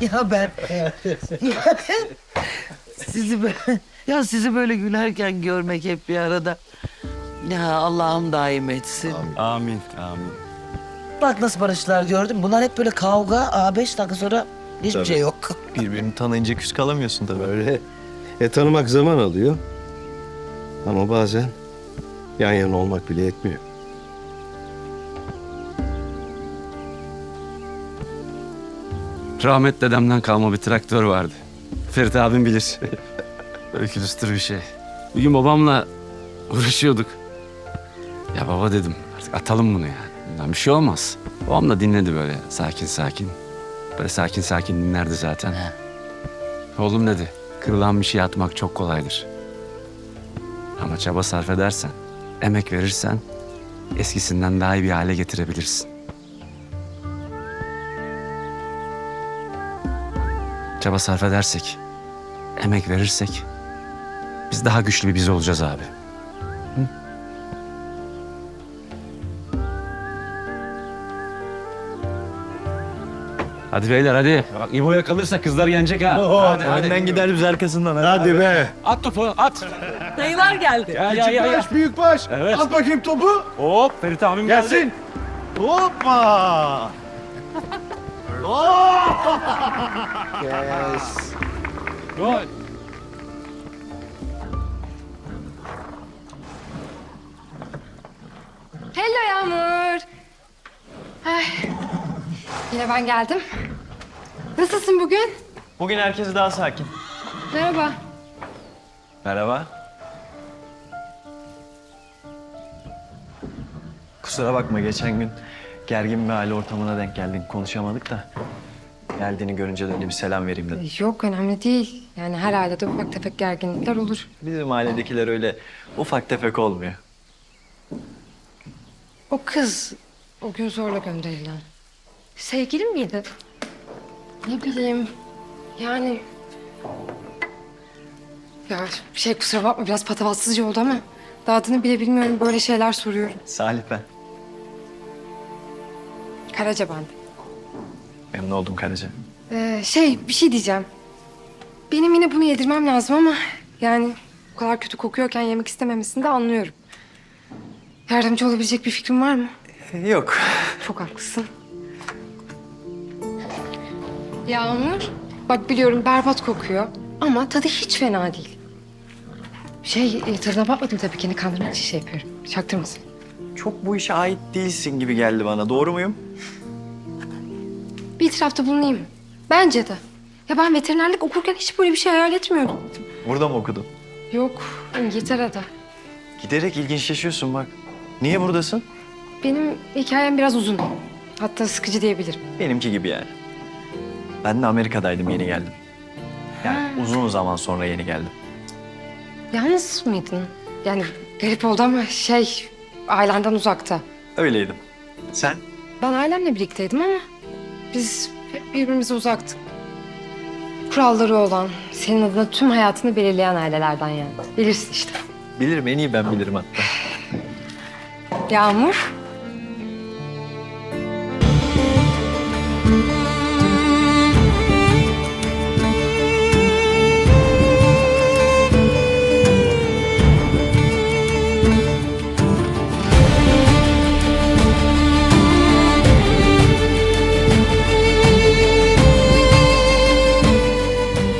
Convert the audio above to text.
Ya ben... sizi böyle... Ya sizi böyle gülerken görmek hep bir arada. Ya Allah'ım daim etsin. Amin, amin. Bak nasıl barıştılar gördün mü? Bunlar hep böyle kavga. Aa beş dakika sonra hiçbir Tabii. şey yok. Birbirini tanıyınca küs kalamıyorsun tabii. Öyle. E tanımak zaman alıyor. Ama bazen yan yana olmak bile yetmiyor. Rahmet dedemden kalma bir traktör vardı. Ferit abim bilir. Böyle külüstür bir şey. Bir gün babamla uğraşıyorduk. Ya baba dedim artık atalım bunu yani. Bundan bir şey olmaz. Babam da dinledi böyle sakin sakin. Böyle sakin sakin dinlerdi zaten. Oğlum dedi kırılan bir şey atmak çok kolaydır. Ama çaba sarf edersen, emek verirsen eskisinden daha iyi bir hale getirebilirsin. Çaba sarf edersek, emek verirsek biz daha güçlü bir biz olacağız abi. Hı? Hadi beyler hadi. Bak İbo'ya kalırsa kızlar yenecek ha. hadi, Önden gider biz arkasından. Hadi be. At topu at. Dayılar geldi. Ya ya ya. ya. büyük baş. Evet. At bakayım topu. Hop Ferit abim geldi. Gelsin. Hoppa. Gol. Hello Yağmur. Ay, yine ben geldim. Nasılsın bugün? Bugün herkes daha sakin. Merhaba. Merhaba. Kusura bakma geçen gün gergin bir aile ortamına denk geldin. Konuşamadık da. Geldiğini görünce de öyle bir selam vereyim dedim. Yok önemli değil. Yani her ailede ufak tefek gerginlikler olur. Bizim ailedekiler öyle ufak tefek olmuyor. O kız, o gün zorla gönderilen. Sevgilin miydi? Ne bileyim. Yani... Ya şey kusura bakma biraz patavatsızca oldu ama... Daha adını bile bilmiyorum böyle şeyler soruyorum. Salih ben. Karaca ben. Memnun oldum Karaca. Ee, şey bir şey diyeceğim. Benim yine bunu yedirmem lazım ama yani bu kadar kötü kokuyorken yemek istememesini de anlıyorum. Yardımcı olabilecek bir fikrin var mı? Yok. Çok haklısın. Yağmur, bak biliyorum berbat kokuyor ama tadı hiç fena değil. Şey, e, tadına bakmadım tabii kendini kandırmak için şey yapıyorum. Çaktırmasın. Çok bu işe ait değilsin gibi geldi bana. Doğru muyum? İtirafta bulunayım? Bence de. Ya ben veterinerlik okurken hiç böyle bir şey hayal etmiyordum. Burada mı okudun? Yok, İngiltere'de. Giderek ilginçleşiyorsun bak. Niye buradasın? Benim hikayem biraz uzun. Hatta sıkıcı diyebilirim. Benimki gibi yani. Ben de Amerika'daydım yeni geldim. Yani uzun zaman sonra yeni geldim. Yalnız mıydın? Yani garip oldu ama şey, ailenden uzakta. Öyleydim. Sen? Ben ailemle birlikteydim ama biz hep birbirimize uzaktık. Kuralları olan, senin adına tüm hayatını belirleyen ailelerden yani. Bilirsin işte. Bilirim en iyi ben bilirim hatta. Yağmur,